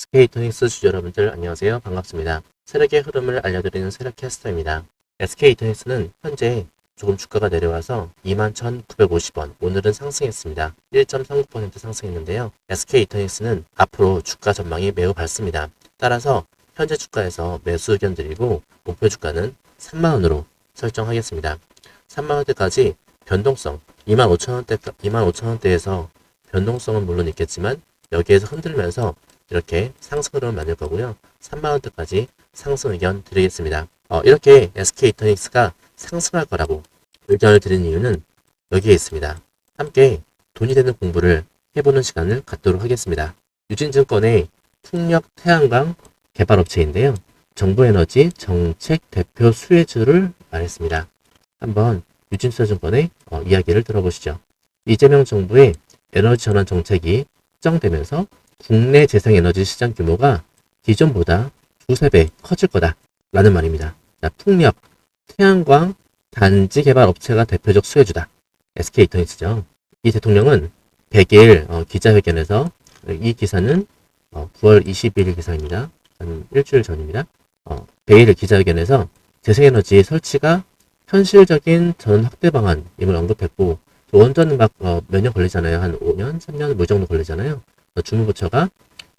SK이토닉스 주주 여러분들 안녕하세요. 반갑습니다. 세력의 흐름을 알려드리는 세력 캐스터입니다. SK이토닉스는 현재 조금 주가가 내려와서 21,950원, 오늘은 상승했습니다. 1.39% 상승했는데요. SK이토닉스는 앞으로 주가 전망이 매우 밝습니다. 따라서 현재 주가에서 매수 의견 드리고 목표 주가는 3만원으로 설정하겠습니다. 3만원대까지 변동성 25,000원대, 25,000원대에서 변동성은 물론 있겠지만 여기에서 흔들면서 이렇게 상승 흐름을 만들 거고요. 3만원대까지 상승 의견 드리겠습니다. 어, 이렇게 SK이터닉스가 상승할 거라고 의견을 드린 이유는 여기에 있습니다. 함께 돈이 되는 공부를 해보는 시간을 갖도록 하겠습니다. 유진증권의 풍력 태양광 개발업체인데요. 정부에너지 정책 대표 수혜주를 말했습니다. 한번 유진수증권의 어, 이야기를 들어보시죠. 이재명 정부의 에너지 전환 정책이 확정되면서 국내 재생에너지 시장 규모가 기존보다 두세 배 커질 거다. 라는 말입니다. 자, 풍력, 태양광 단지 개발 업체가 대표적 수혜주다. SK 이터닉스죠. 이 대통령은 100일 어, 기자회견에서 이 기사는 어, 9월 21일 기사입니다. 한 일주일 전입니다. 어, 100일 기자회견에서 재생에너지 설치가 현실적인 전 확대 방안임을 언급했고 또 원전은 막 몇 년 걸리잖아요. 한 5년, 3년 뭐 정도 걸리잖아요. 어, 주무부처가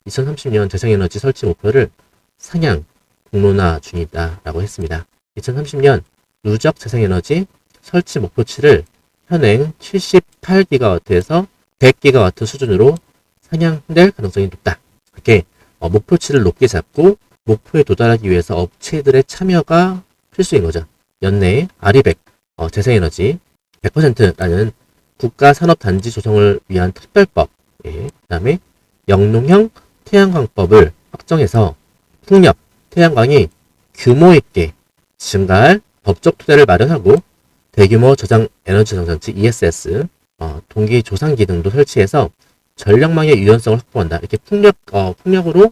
2030년 재생에너지 설치 목표를 상향 공론화 중이다라고 했습니다. 2030년 누적 재생에너지 설치 목표치를 현행 78기가와트에서 100기가와트 수준으로 상향될 가능성이 높다. 이렇게 어, 목표치를 높게 잡고 목표에 도달하기 위해서 업체들의 참여가 필수인 거죠. 연내 아리백 어, 재생에너지 100%라는 국가산업단지 조성을 위한 특별법, 예, 그 다음에 영농형 태양광법을 확정해서 풍력, 태양광이 규모 있게 증가할 법적 토대를 마련하고 대규모 저장 에너지 정전치 ESS, 어, 동기 조상기 등도 설치해서 전력망의 유연성을 확보한다. 이렇게 풍력, 어, 풍력으로,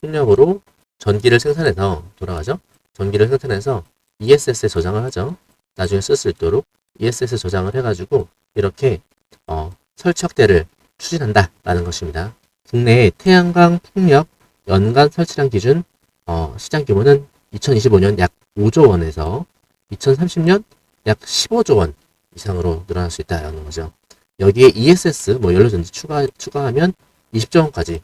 풍력으로 전기를 생산해서 돌아가죠. 전기를 생산해서 ESS에 저장을 하죠. 나중에 쓸 수 있도록 ESS 저장을 해가지고 이렇게 어, 설치 확대를 추진한다라는 것입니다. 국내의 태양광 풍력 연간 설치량 기준 어, 시장 규모는 2025년 약 5조 원에서 2030년 약 15조 원 이상으로 늘어날 수 있다는 거죠. 여기에 ESS 뭐 연료전지 추가 추가하면 20조 원까지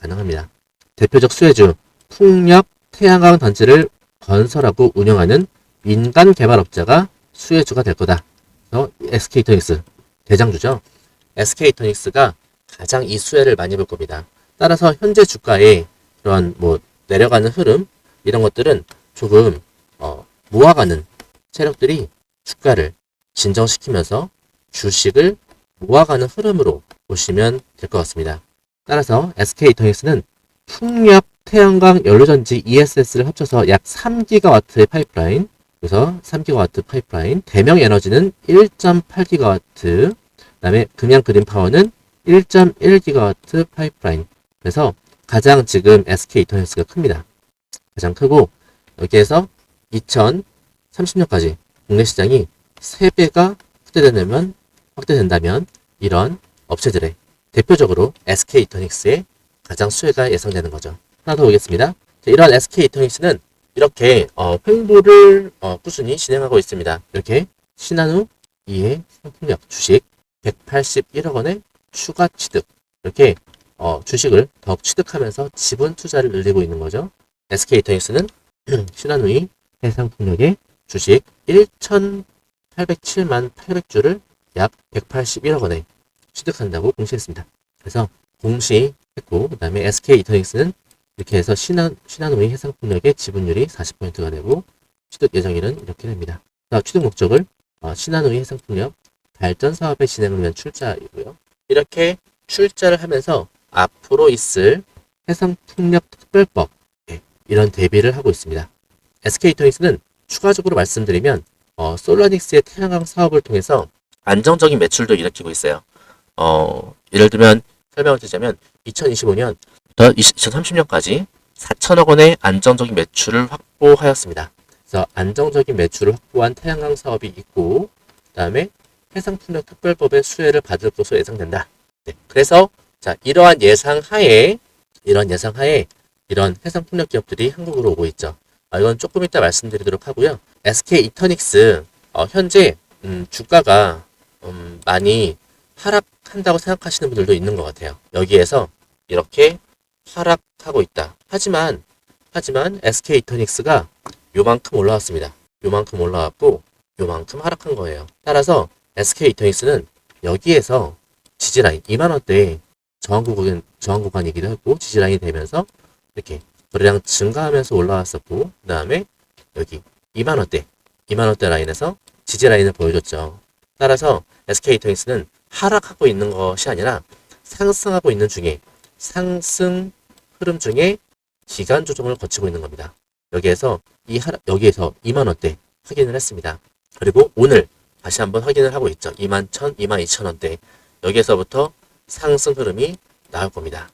가능합니다. 대표적 수혜주 풍력 태양광 단지를 건설하고 운영하는 민간 개발업자가 수혜주가 될 거다. 그래서 SK이터닉스 대장주죠. SK이터닉스가 가장 이 수혜를 많이 볼 겁니다. 따라서 현재 주가의 그런 뭐 내려가는 흐름 이런 것들은 조금 어, 모아가는 세력들이 주가를 진정시키면서 주식을 모아가는 흐름으로 보시면 될 것 같습니다. 따라서 SK이터닉스는 풍력 태양광 연료전지 ESS를 합쳐서 약 3기가와트의 파이프라인, 그래서 3기가와트 파이프라인, 대명 에너지는 1.8기가와트, 그 다음에 금양 그린 파워는 1.1기가와트 파이프라인. 그래서 가장 지금 SK 이터넷스가 큽니다. 가장 크고 여기에서 2030년까지 국내 시장이 3배가 확대되면 확대된다면 이런 업체들의 대표적으로 SK 이터닉스의 가장 수혜가 예상되는 거죠. 하나 더 보겠습니다. 자, 이러한 SK 이터닉스는 이렇게 어, 횡보를 어, 꾸준히 진행하고 있습니다. 이렇게 신한우 2의 상품력 주식 181억 원의 추가 취득 이렇게 어, 주식을 더욱 취득하면서 지분 투자를 늘리고 있는 거죠. SK 이터닉스는 신한우의 해상풍력의 주식 1,807만 800주를 약 181억 원에 취득한다고 공시했습니다. 그래서 공시했고 그 다음에 SK 이터닉스는 이렇게 해서 신한, 신한우의 해상풍력의 지분율이 40%가 되고 취득 예정일은 이렇게 됩니다. 자, 취득 목적을 어, 신한우의 해상풍력 발전 사업의 진행을 위한 출자이고요. 이렇게 출자를 하면서 앞으로 있을 해상풍력 특별법 예, 이런 대비를 하고 있습니다. SK이토닉스는 추가적으로 말씀드리면 어, 솔라닉스의 태양광 사업을 통해서 안정적인 매출도 일으키고 있어요. 어, 예를 들면 설명을 드리자면 2025년부터 2030년까지 4천억 원의 안정적인 매출을 확보하였습니다. 그래서 안정적인 매출을 확보한 태양광 사업이 있고 그다음에 해상풍력 특별법의 수혜를 받을 것으로 예상된다. 네, 그래서 자 이러한 예상 하에 이런 예상 하에 이런 해상풍력 기업들이 한국으로 오고 있죠. 아, 이건 조금 이따 말씀드리도록 하고요. SK 이터닉스 어, 현재 음, 주가가 음, 많이 하락한다고 생각하시는 분들도 있는 것 같아요. 여기에서 이렇게 하락하고 있다. 하지만 하지만 SK 이터닉스가 요만큼 올라왔습니다. 요만큼 올라왔고 요만큼 하락한 거예요. 따라서 SK 이터닉스는 여기에서 지지라인 2만 원대 저항 구간 저항 구간이기도 했고 지지라인이 되면서 이렇게 거래량 증가하면서 올라왔었고 그 다음에 여기 2만 원대 2만 원대 라인에서 지지 라인을 보여줬죠. 따라서 SK 이터닉스는 하락하고 있는 것이 아니라 상승하고 있는 중에 상승 흐름 중에 기간 조정을 거치고 있는 겁니다. 여기에서 이 하락 여기에서 2만 원대 확인을 했습니다. 그리고 오늘 다시 한번 확인을 하고 있죠. 2만 1천, 2만 2천 원대 여기에서부터 상승 흐름이 나올 겁니다.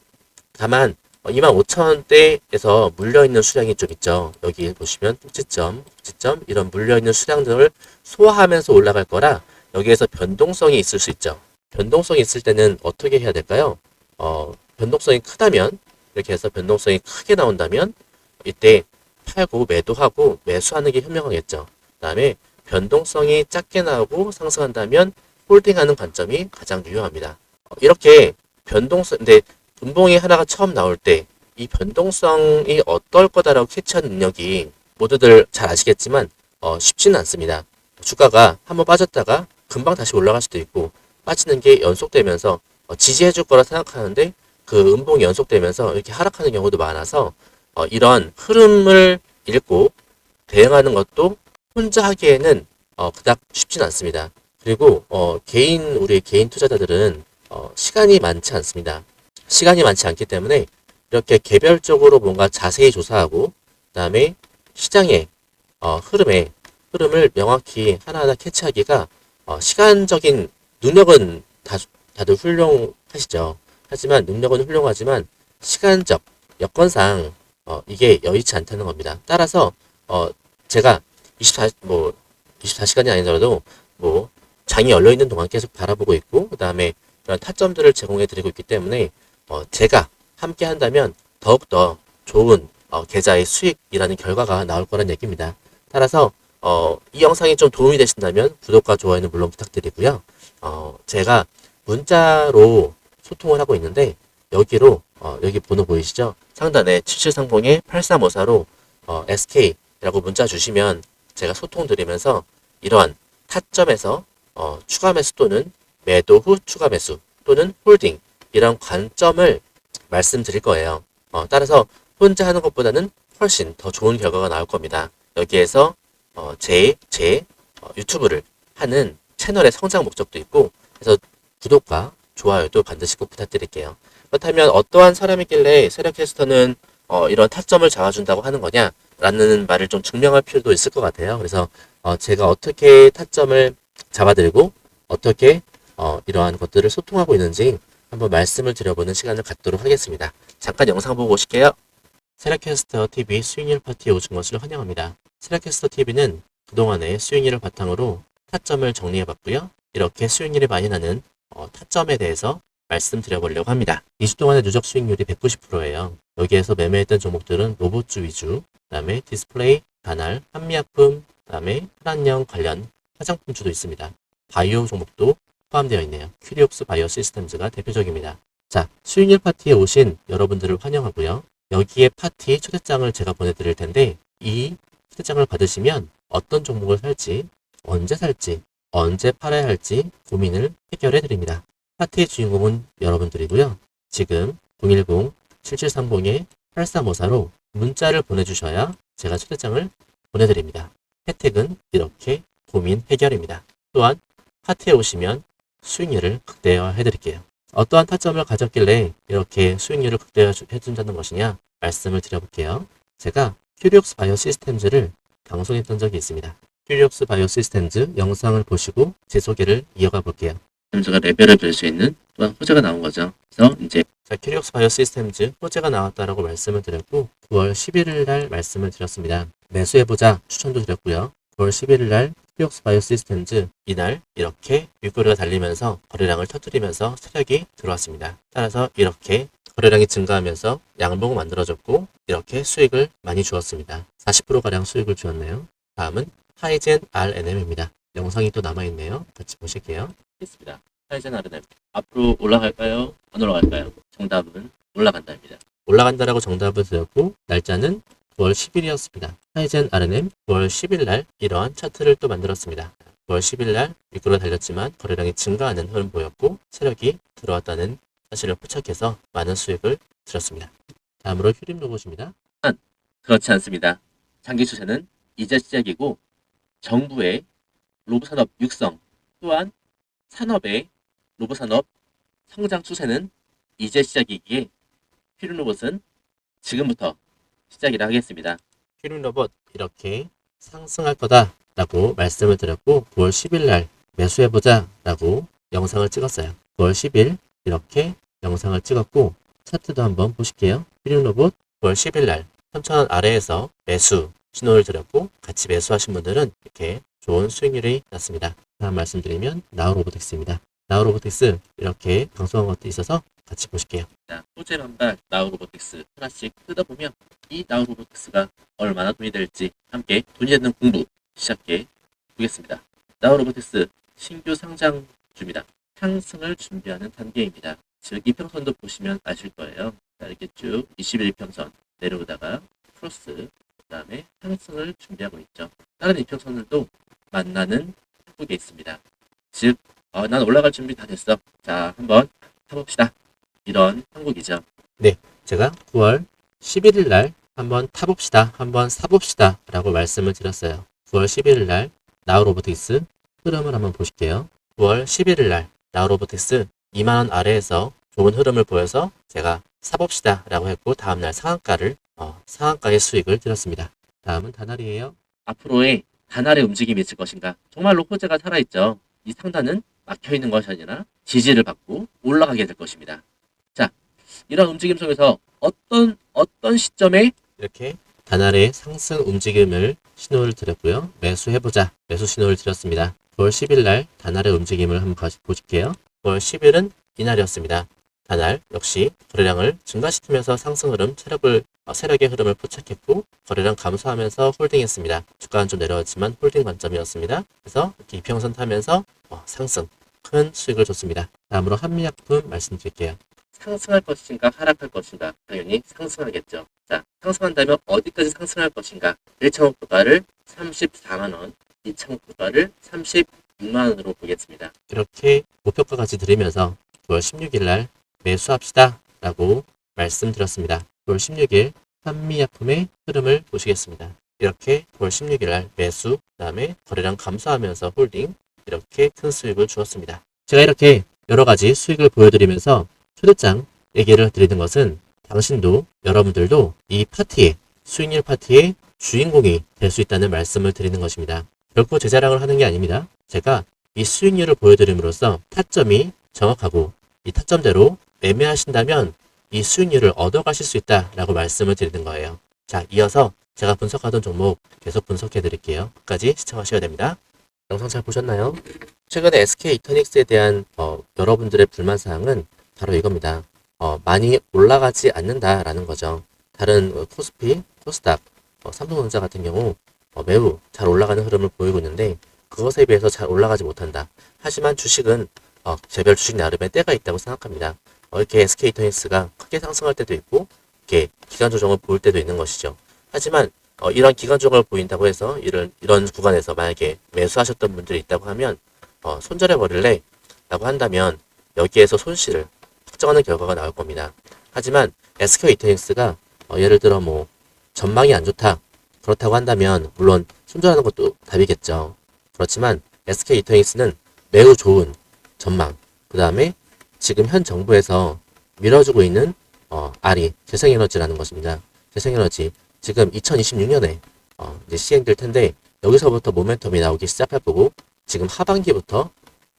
다만 2만 5천 원대에서 물려 있는 수량이 좀 있죠. 여기 보시면 꼭지점, 꼭지점 이런 물려 있는 수량들을 소화하면서 올라갈 거라 여기에서 변동성이 있을 수 있죠. 변동성이 있을 때는 어떻게 해야 될까요? 어, 변동성이 크다면 이렇게 해서 변동성이 크게 나온다면 이때 팔고 매도하고 매수하는 게 현명하겠죠. 그 다음에 변동성이 작게 나오고 상승한다면 홀딩하는 관점이 가장 유효합니다. 어, 이렇게 변동성 근데 분봉이 하나가 처음 나올 때 이 변동성이 어떨 거다라고 캐치하는 능력이 모두들 잘 아시겠지만 어, 쉽지는 않습니다. 주가가 한번 빠졌다가 금방 다시 올라갈 수도 있고 빠지는 게 연속되면서 어, 지지해 줄 거라 생각하는데 그 음봉이 연속되면서 이렇게 하락하는 경우도 많아서 어, 이런 흐름을 읽고 대응하는 것도 혼자 하기에는 어, 그닥 쉽진 않습니다. 그리고 어, 개인 우리 개인 투자자들은 어, 시간이 많지 않습니다. 시간이 많지 않기 때문에 이렇게 개별적으로 뭔가 자세히 조사하고 그다음에 시장의 어, 흐름에 흐름을 명확히 하나하나 캐치하기가 어, 시간적인 능력은 다, 다들 훌륭하시죠. 하지만 능력은 훌륭하지만 시간적 여건상 어, 이게 여의치 않다는 겁니다. 따라서 어, 제가 24, 뭐 24시간이 아니더라도 뭐 장이 열려 있는 동안 계속 바라보고 있고 그 다음에 그런 타점들을 제공해 드리고 있기 때문에 어, 제가 함께 한다면 더욱더 좋은 어, 계좌의 수익이라는 결과가 나올 거란 얘기입니다. 따라서 어, 이 영상이 좀 도움이 되신다면 구독과 좋아요는 물론 부탁드리고요. 어, 제가 문자로 소통을 하고 있는데 여기로 어, 여기 번호 보이시죠? 상단에 7730에 8354로 어, SK라고 문자 주시면 제가 소통 드리면서 이러한 타점에서 어, 추가 매수 또는 매도 후 추가 매수 또는 홀딩 이런 관점을 말씀드릴 거예요. 어, 따라서 혼자 하는 것보다는 훨씬 더 좋은 결과가 나올 겁니다. 여기에서 어, 제, 제 어, 유튜브를 하는 채널의 성장 목적도 있고 그래서 구독과 좋아요도 반드시 꼭 부탁드릴게요. 그렇다면 어떠한 사람이길래 세력캐스터는 어, 이런 타점을 잡아준다고 하는 거냐 라는 말을 좀 증명할 필요도 있을 것 같아요. 그래서 어, 제가 어떻게 타점을 잡아들고 어떻게 어, 이러한 것들을 소통하고 있는지 한번 말씀을 드려보는 시간을 갖도록 하겠습니다. 잠깐 영상 보고 오실게요. 세라캐스터 TV 수익률 파티에 오신 것을 환영합니다. 세라캐스터 TV는 그동안의 수익률을 바탕으로 타점을 정리해봤고요. 이렇게 수익률이 많이 나는 어, 타점에 대해서 말씀드려보려고 합니다. 2주 동안의 누적 수익률이 190%예요. 여기에서 매매했던 종목들은 로봇주 위주, 그 다음에 디스플레이, 단알, 한미약품, 그 다음에 한안령 관련 화장품주도 있습니다. 바이오 종목도 포함되어 있네요. 큐리옥스 바이오 시스템즈가 대표적입니다. 자, 수익률 파티에 오신 여러분들을 환영하고요. 여기에 파티 초대장을 제가 보내드릴 텐데 이 초대장을 받으시면 어떤 종목을 살지, 언제 살지, 언제 팔아야 할지 고민을 해결해 드립니다. 파티의 주인공은 여러분들이고요. 지금 010-7730-8354로 문자를 보내주셔야 제가 초대장을 보내드립니다. 혜택은 이렇게 고민 해결입니다. 또한 파티에 오시면 수익률을 극대화해 드릴게요. 어떠한 타점을 가졌길래 이렇게 수익률을 극대화해 준다는 것이냐 말씀을 드려볼게요. 제가 큐리옥스 바이오 시스템즈를 방송했던 적이 있습니다. 큐리옥스 바이오 시스템즈 영상을 보시고 제 소개를 이어가 볼게요. 제가 레벨을 볼수 있는 또한 호재가 나온 거죠. 그래서 이제 자, 큐리옥스 바이오 시스템즈 호재가 나왔다라고 말씀을 드렸고 9월 11일 날 말씀을 드렸습니다. 매수해보자 추천도 드렸고요. 9월 11일 날 큐리옥스 바이오 시스템즈 이날 이렇게 윗꼬리가 달리면서 거래량을 터뜨리면서 세력이 들어왔습니다. 따라서 이렇게 거래량이 증가하면서 양봉을 만들어줬고 이렇게 수익을 많이 주었습니다. 40%가량 수익을 주었네요. 다음은 하이젠 RNM입니다. 영상이 또 남아있네요. 같이 보실게요. 있습니다. 하이젠 RNM. 앞으로 올라갈까요? 안 올라갈까요? 정답은 올라간다입니다. 올라간다라고 정답을 드렸고 날짜는 9월 10일이었습니다. 하이젠 RNM 9월 10일 날 이러한 차트를 또 만들었습니다. 9월 10일 날 미끄러 달렸지만 거래량이 증가하는 흐름 보였고 세력이 들어왔다는 사실을 포착해서 많은 수익을 들었습니다. 다음으로 휴림 로봇입니다. 그렇지 않습니다. 장기 추세는 이제 시작이고 정부의 로봇 산업 육성 또한 산업의 로봇 산업 성장 추세는 이제 시작이기에 휴림 로봇은 지금부터 시작이라 하겠습니다. 휴림 로봇 이렇게 상승할 거다 라고 말씀을 드렸고 9월 10일 날 매수해보자 라고 영상을 찍었어요. 9월 10일 이렇게 영상을 찍었고 차트도 한번 보실게요. 휴림 로봇 9월 10일 날 3,000원 아래에서 매수 신호를 드렸고 같이 매수하신 분들은 이렇게 좋은 수익률이 났습니다. 다음 말씀드리면 나우로보틱스입니다. 나우로보틱스 이렇게 방송한 것도 있어서 같이 보실게요. 자, 소재 반발 나우로보틱스 하나씩 뜯어보면 이 나우로보틱스가 얼마나 돈이 될지 함께 돈이 되는 공부 시작해 보겠습니다. 나우로보틱스 신규 상장주입니다. 상승을 준비하는 단계입니다. 즉 이평선도 보시면 아실 거예요. 자, 이렇게 쭉 21평선 내려오다가 크로스 그 다음에 상승을 준비하고 있죠. 다른 이평선들도 만나는 한국에 있습니다. 즉, 어, 난 올라갈 준비 다 됐어. 자, 한번 타봅시다. 이런 한국이죠. 네, 제가 9월 11일 날 한번 타봅시다. 한번 사봅시다. 라고 말씀을 드렸어요. 9월 11일 날 나우 로보틱스 흐름을 한번 보실게요. 9월 11일 날 나우 로보틱스 2만원 아래에서 좋은 흐름을 보여서 제가 사봅시다 라고 했고 다음날 상한가를 어, 상한가의 수익을 드렸습니다. 다음은 다날이에요. 앞으로의 다날의 움직임이 있을 것인가? 정말로 호재가 살아있죠. 이 상단은 막혀있는 것이 아니라 지지를 받고 올라가게 될 것입니다. 자, 이런 움직임 속에서 어떤 어떤 시점에 이렇게 다날의 상승 움직임을 신호를 드렸고요. 매수해보자. 매수 신호를 드렸습니다. 9월 10일 날 다날의 움직임을 한번 보실게요. 9월 10일은 이날이었습니다. 다날 역시 거래량을 증가시키면서 상승 흐름, 체력을 어, 세력의 흐름을 포착했고 거래량 감소하면서 홀딩했습니다. 주가는 좀 내려왔지만 홀딩 관점이었습니다. 그래서 이렇게 이평선 타면서 어, 상승, 큰 수익을 줬습니다. 다음으로 한미약품 말씀드릴게요. 상승할 것인가 하락할 것인가 당연히 상승하겠죠. 자, 상승한다면 어디까지 상승할 것인가? 1차원 구가를 34만 원, 2차원 구가를 36만 원으로 보겠습니다. 이렇게 목표가까지 드리면서 9월 16일 날 매수합시다 라고 말씀드렸습니다. 9월 16일 한미약품의 흐름을 보시겠습니다. 이렇게 9월 16일 날 매수, 그 다음에 거래량 감소하면서 홀딩, 이렇게 큰 수익을 주었습니다. 제가 이렇게 여러 가지 수익을 보여드리면서 초대장 얘기를 드리는 것은 당신도 여러분들도 이 파티에 수익률 파티의 주인공이 될 수 있다는 말씀을 드리는 것입니다. 결코 제 자랑을 하는 게 아닙니다. 제가 이 수익률을 보여드림으로써 타점이 정확하고 이 타점대로 매매하신다면 이 수익률을 얻어가실 수 있다라고 말씀을 드리는 거예요. 자, 이어서 제가 분석하던 종목 계속 분석해 드릴게요. 끝까지 시청하셔야 됩니다. 영상 잘 보셨나요? 최근에 SK 이터닉스에 대한 어, 여러분들의 불만 사항은 바로 이겁니다. 어, 많이 올라가지 않는다라는 거죠. 다른 어, 코스피, 코스닥, 어, 삼성전자 같은 경우 어, 매우 잘 올라가는 흐름을 보이고 있는데 그것에 비해서 잘 올라가지 못한다. 하지만 주식은 어, 개별 주식 나름의 때가 있다고 생각합니다. 어, 이렇게 SK 이터닉스가 크게 상승할 때도 있고 이렇게 기간 조정을 보일 때도 있는 것이죠. 하지만 어, 이런 기간 조정을 보인다고 해서 이런 이런 구간에서 만약에 매수하셨던 분들이 있다고 하면 어, 손절해 버릴래 라고 한다면 여기에서 손실을 확정하는 결과가 나올 겁니다. 하지만 SK 이터닉스가 어, 예를 들어 뭐 전망이 안 좋다 그렇다고 한다면 물론 손절하는 것도 답이겠죠. 그렇지만 SK 이터닉스는 매우 좋은 전망 그 다음에 지금 현 정부에서 밀어주고 있는 어, 알이 재생에너지라는 것입니다. 재생에너지 지금 2026년에 어, 이제 시행될 텐데 여기서부터 모멘텀이 나오기 시작할 거고 지금 하반기부터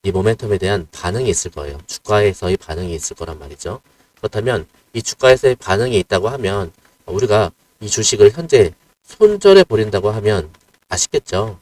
이 모멘텀에 대한 반응이 있을 거예요. 주가에서의 반응이 있을 거란 말이죠. 그렇다면 이 주가에서의 반응이 있다고 하면 우리가 이 주식을 현재 손절해 버린다고 하면 아시겠죠?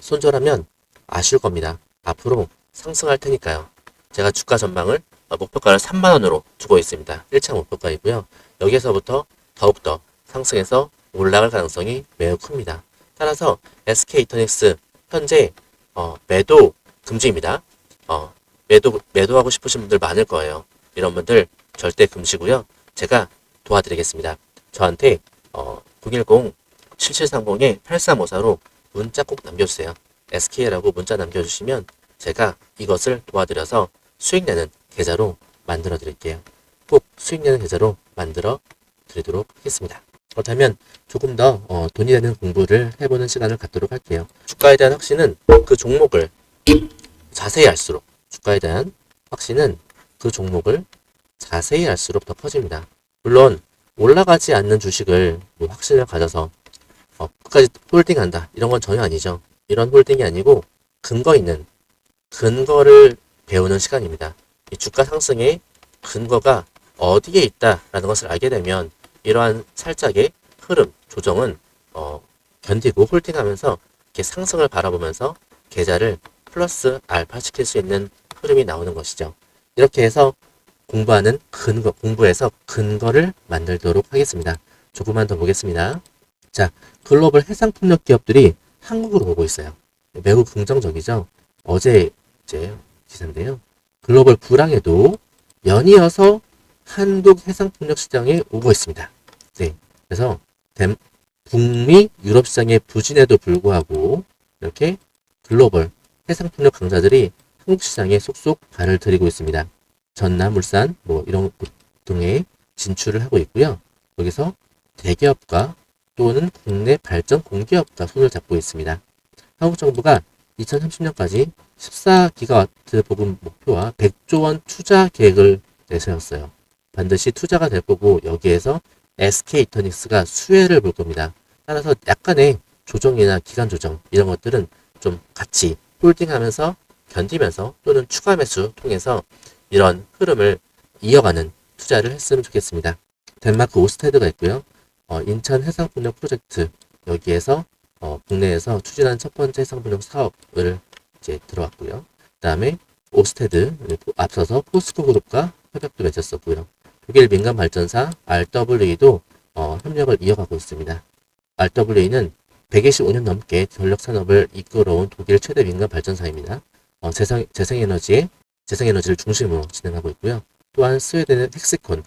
손절하면 아실 겁니다. 앞으로 상승할 테니까요. 제가 주가 전망을 어, 목표가를 3만 원으로 두고 있습니다. 1차 목표가이고요. 여기에서부터 더욱더 상승해서 올라갈 가능성이 매우 큽니다. 따라서 SK 이터닉스 현재 어, 매도 금지입니다. 어, 매도 매도하고 싶으신 분들 많을 거예요. 이런 분들 절대 금지고요. 제가 도와드리겠습니다. 저한테 어, 010-7730-8354로 문자 꼭 남겨주세요. SK라고 문자 남겨주시면 제가 이것을 도와드려서 수익 내는 계좌로 만들어 드릴게요. 꼭 수익 내는 계좌로 만들어 드리도록 하겠습니다. 그렇다면 조금 더 어, 돈이 되는 공부를 해보는 시간을 갖도록 할게요. 주가에 대한 확신은 그 종목을 자세히 알수록 주가에 대한 확신은 그 종목을 자세히 알수록 더 커집니다. 물론 올라가지 않는 주식을 뭐 확신을 가져서 어, 끝까지 홀딩한다 이런 건 전혀 아니죠. 이런 홀딩이 아니고 근거 있는 근거를 배우는 시간입니다. 이 주가 상승의 근거가 어디에 있다라는 것을 알게 되면 이러한 살짝의 흐름 조정은 어, 견디고 홀딩하면서 이렇게 상승을 바라보면서 계좌를 플러스 알파 시킬 수 있는 흐름이 나오는 것이죠. 이렇게 해서 공부하는 근거, 공부해서 근거를 만들도록 하겠습니다. 조금만 더 보겠습니다. 자, 글로벌 해상풍력 기업들이 한국으로 오고 있어요. 매우 긍정적이죠. 어제 이제 기사인데요. 글로벌 불황에도 연이어서 한국 해상풍력 시장에 오고 있습니다. 네, 그래서 댐- 북미 유럽 시장의 부진에도 불구하고 이렇게 글로벌 해상풍력 강자들이 한국 시장에 속속 발을 들이고 있습니다. 전남, 울산 뭐 이런 곳 등에 진출을 하고 있고요. 여기서 대기업과 또는 국내 발전 공기업과 손을 잡고 있습니다. 한국 정부가 2030년까지 14기가와트 보급 목표와 100조 원 투자 계획을 내세웠어요. 반드시 투자가 될 거고 여기에서 SK 이터닉스가 수혜를 볼 겁니다. 따라서 약간의 조정이나 기간 조정 이런 것들은 좀 같이 홀딩하면서 견디면서 또는 추가 매수 통해서 이런 흐름을 이어가는 투자를 했으면 좋겠습니다. 덴마크 오스테드가 있고요. 어, 인천 해상풍력 프로젝트 여기에서 어, 국내에서 추진한 첫 번째 해상풍력 사업을 이제 들어왔고요. 그 다음에 오스테드 그리고 앞서서 포스코 그룹과 협약도 맺었었고요. 독일 민간 발전사 RWE도 어, 협력을 이어가고 있습니다. RWE는 125년 넘게 전력 산업을 이끌어온 독일 최대 민간 발전사입니다. 어, 재생, 재생에너지에 재생에너지를 중심으로 진행하고 있고요. 또한 스웨덴의 헥스콘은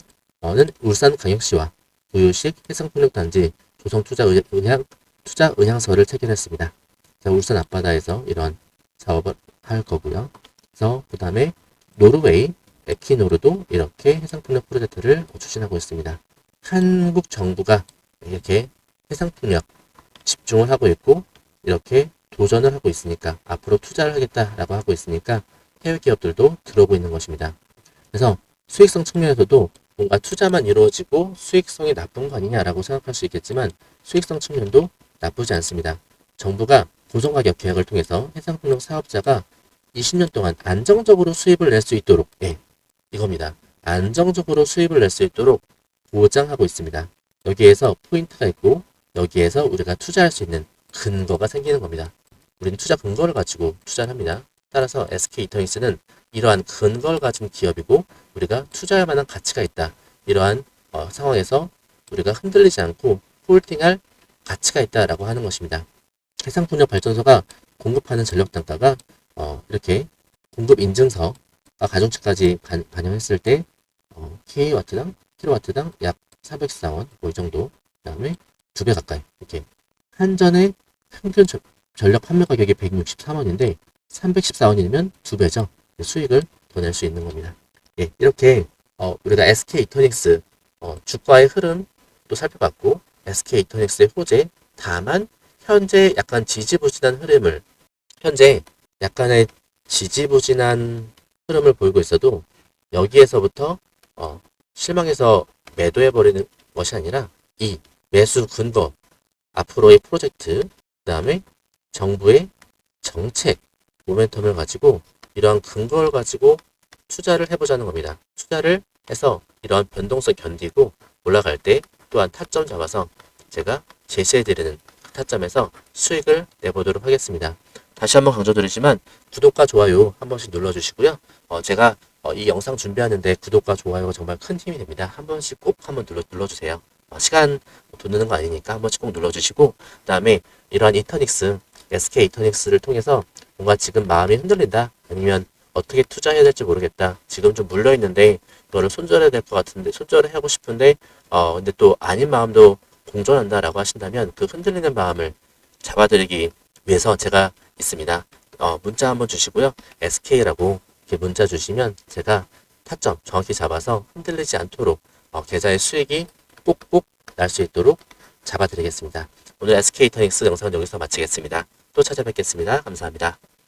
울산광역시와 우유식 해상풍력단지 조성 투자 의- 의향 투자 의향서를 체결했습니다. 자, 울산 앞바다에서 이런 사업을 할 거고요. 그래서 그 다음에 노르웨이 에키노르도 이렇게 해상풍력 프로젝트를 추진하고 있습니다. 한국 정부가 이렇게 해상풍력 집중을 하고 있고 이렇게 도전을 하고 있으니까 앞으로 투자를 하겠다라고 하고 있으니까 해외 기업들도 들어오고 있는 것입니다. 그래서 수익성 측면에서도 뭔가 투자만 이루어지고 수익성이 나쁜 거 아니냐라고 생각할 수 있겠지만 수익성 측면도 나쁘지 않습니다. 정부가 고정가격 계약을 통해서 해상풍력 사업자가 20년 동안 안정적으로 수입을 낼 수 있도록 예, 이겁니다. 안정적으로 수입을 낼 수 있도록 보장하고 있습니다. 여기에서 포인트가 있고 여기에서 우리가 투자할 수 있는 근거가 생기는 겁니다. 우리는 투자 근거를 가지고 투자를 합니다. 따라서 SK 이터닉스는 이러한 근거를 가진 기업이고 우리가 투자할 만한 가치가 있다. 이러한 어, 상황에서 우리가 흔들리지 않고 홀딩할 가치가 있다라고 하는 것입니다. 해상풍력 발전소가 공급하는 전력 단가가 어, 이렇게 공급 인증서가 가중치까지 반, 반영했을 때 어, kW당, kW당 약 414원 뭐 이 정도 그다음에 두 배 가까이 이렇게 한전의 평균 저- 전력 판매 가격이 163원인데 314원이면 두 배죠. 수익을 더 낼 수 있는 겁니다. 예, 이렇게 어, 우리가 SK 이터닉스 어, 주가의 흐름 또 살펴봤고 SK 이터닉스의 호재 다만 현재 약간 지지부진한 흐름을 현재 약간의 지지부진한 흐름을 보이고 있어도 여기에서부터 어, 실망해서 매도해버리는 것이 아니라 이 매수 근거 앞으로의 프로젝트 그 다음에 정부의 정책 모멘텀을 가지고 이러한 근거를 가지고 투자를 해보자는 겁니다. 투자를 해서 이러한 변동성 견디고 올라갈 때 또한 타점 잡아서 제가 제시해드리는 그 타점에서 수익을 내보도록 하겠습니다. 다시 한번 강조드리지만 구독과 좋아요 한 번씩 눌러주시고요. 어, 제가 어, 이 영상 준비하는데 구독과 좋아요가 정말 큰 힘이 됩니다. 한 번씩 꼭 한번 눌러, 눌러주세요. 어, 시간 돈 드는 거 아니니까 한 번씩 꼭 눌러주시고 그 다음에 이러한 이터닉스, SK 이터닉스를 통해서 뭔가 지금 마음이 흔들린다 아니면 어떻게 투자해야 될지 모르겠다. 지금 좀 물려 있는데 이거를 손절해야 될 것 같은데 손절을 하고 싶은데 어 근데 또 아닌 마음도 공존한다라고 하신다면 그 흔들리는 마음을 잡아드리기 위해서 제가 있습니다. 어 문자 한번 주시고요. SK라고 이렇게 문자 주시면 제가 타점 정확히 잡아서 흔들리지 않도록 어, 계좌의 수익이 꼭꼭 날수 있도록 잡아드리겠습니다. 오늘 SK 터닉스 영상은 여기서 마치겠습니다. 또 찾아뵙겠습니다. 감사합니다.